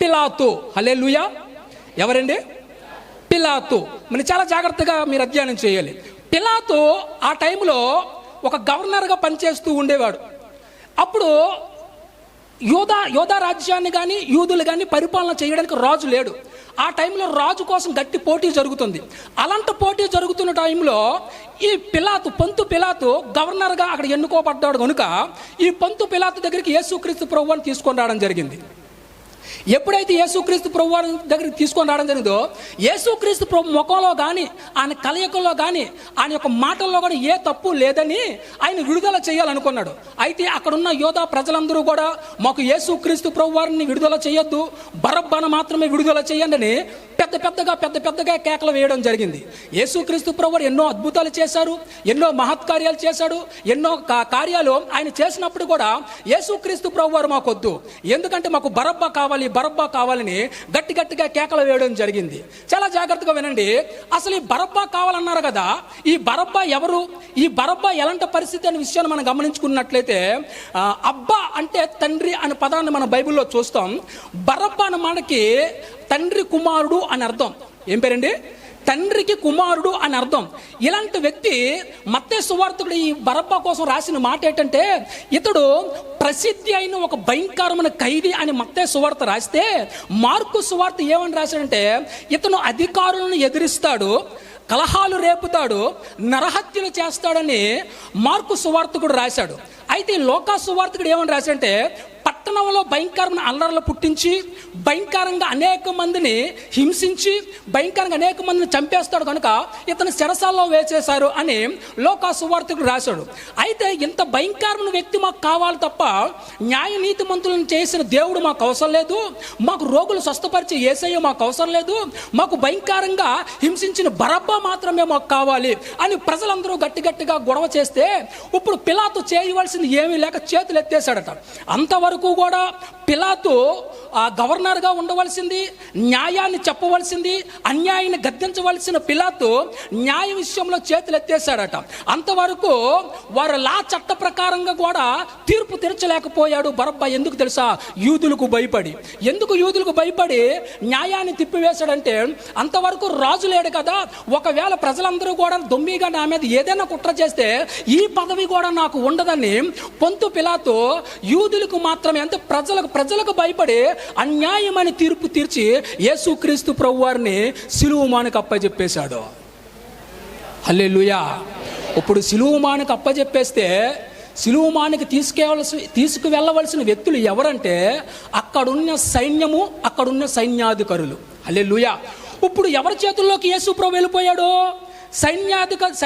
పిలాతు. హలే ఎవరండి? పిలాతు. మరి చాలా జాగ్రత్తగా మీరు అధ్యయనం చేయాలి. పిలాతు ఆ టైంలో ఒక గవర్నర్గా పనిచేస్తూ ఉండేవాడు. అప్పుడు యోధా యోధా రాజ్యాన్ని కానీ యూదులు కానీ పరిపాలన చేయడానికి రాజు లేడు. ఆ టైంలో రాజు కోసం గట్టి పోటీ జరుగుతుంది. అలాంటి పోటీ జరుగుతున్న టైంలో ఈ పిలాతు పంతు పిలాతు గవర్నర్గా అక్కడ ఎన్నుకోబడ్డాడు కనుక ఈ పంతు పిలాతు దగ్గరికి యేసుక్రీస్తు ప్రభువాన్ని తీసుకొని రావడం జరిగింది. ఎప్పుడైతే యేసుక్రీస్తు ప్రభు వారి దగ్గరికి తీసుకొని రావడం జరిగిందో యేసుక్రీస్తు ప్రభు ముఖంలో కానీ ఆయన కలయికల్లో కానీ ఆయన యొక్క మాటల్లో కూడా ఏ తప్పు లేదని ఆయన విడుదల చేయాలనుకున్నాడు. అయితే అక్కడున్న యోధా ప్రజలందరూ కూడా మాకు యేసుక్రీస్తు ప్రభు వారిని విడుదల చేయొద్దు బరబ్బను మాత్రమే విడుదల చేయండి అని పెద్ద పెద్దగా పెద్ద పెద్దగా కేకలు వేయడం జరిగింది. యేసుక్రీస్తు ప్రభు ఎన్నో అద్భుతాలు చేశారు ఎన్నో మహత్కార్యాలు చేశాడు ఎన్నో కా- కార్యాలు ఆయన చేసినప్పుడు కూడా యేసుక్రీస్తు ప్రభు వారు మాకొద్దు. ఎందుకంటే మాకు బరబ్బా కావాలి బరబ్బా కావాలని గట్టి గట్టిగా కేకలు వేయడం జరిగింది. చాలా జాగ్రత్తగా వినండి. అసలు ఈ బరబ్బా కావాలన్నారు కదా ఈ బరబ్బా ఎవరు ఈ బరబ్బా ఎలాంటి పరిస్థితి అనే విషయాన్ని మనం గమనించుకున్నట్లయితే అబ్బా అంటే తండ్రి అనే పదాన్ని మన బైబిల్లో చూస్తాం. బరబ్బా అన్న మనకి తండ్రి కుమారుడు అని అర్థం. ఏం పేరండి? తండ్రికి కుమారుడు అని అర్థం. ఇలాంటి వ్యక్తి మత్తే సువార్తకుడు ఈ బరబ్బా కోసం రాసిన మాట ఏంటంటే ఇతడు ప్రసిద్ధి అయిన ఒక భయంకరమైన ఖైదీ అని మత్తే సువార్త రాస్తే మార్కు సువార్త ఏమని రాశాడంటే ఇతను అధికారులను ఎదిరిస్తాడు కలహాలు రేపుతాడు నరహత్యలు చేస్తాడని మార్కు సువార్తకుడు రాశాడు. అయితే ఈ లోకా సువార్తకుడు ఏమని రాశాడంటే పట్టణంలో భయంకరమైన అల్లర్లు పుట్టించి భయంకరంగా అనేక మందిని హింసించి భయంకరంగా అనేక మందిని చంపేస్తాడు కనుక ఇతను చెరసాల్లో వేసేశారు అని లోకా సువార్తకుడు రాశాడు. అయితే ఇంత భయంకరమైన వ్యక్తి మాకు కావాలి తప్ప న్యాయ నీతి మంత్రులను చేసిన దేవుడు మాకు అవసరం లేదు. మాకు రోగులు స్వస్థపరిచే ఏసయ్య మాకు అవసరం లేదు. మాకు భయంకరంగా హింసించిన బరబ్బా మాత్రమే మాకు కావాలి అని ప్రజలందరూ గట్టి గట్టిగా గొడవ చేస్తే ఇప్పుడు పిలాతో చేయవలసింది ఏమీ లేక చేతులు ఎత్తేసాడట అంతవరకు కూడా పిలాతు గవర్నర్గా ఉండవలసింది న్యాయాన్ని చెప్పవలసింది అన్యాయాన్ని గద్దించవలసిన పిలాతు న్యాయ విషయంలో చేతులు ఎత్తేశాడట అంతవరకు వారు లా చట్ట ప్రకారంగా కూడా తీర్పు తీర్చలేకపోయాడు బరబ్బా. ఎందుకు తెలుసా? యూదులకు భయపడి. ఎందుకు యూదులకు భయపడి న్యాయాన్ని తిప్పివేశాడంటే అంతవరకు రాజు లేడు కదా. ఒకవేళ ప్రజలందరూ కూడా దొమ్మిగా నా మీద ఏదైనా కుట్ర చేస్తే ఈ పదవి కూడా నాకు ఉండదని పొంతు పిలాతో యూదులకు మాత్రమే అంటే ప్రజలకు ప్రజలకు భయపడి అన్యాయమైన తీర్పు తీర్చి యేసుక్రీస్తు ప్రభు వారిని సిలువుమానికి అప్పచెప్పేశాడు హల్లెలూయా. ఇప్పుడు సిలువుమానికి అప్పచెప్పేస్తే సిలువుమానికి తీసుకెళ్ళవలసి తీసుకువెళ్ళవలసిన వ్యక్తులు ఎవరంటే అక్కడున్న సైన్యము అక్కడున్న సైన్యాధికారులు. హల్లెలూయా. ఇప్పుడు ఎవరి చేతుల్లోకి యేసు ప్రభు వెళ్ళిపోయాడు? సైన్యాధిక సై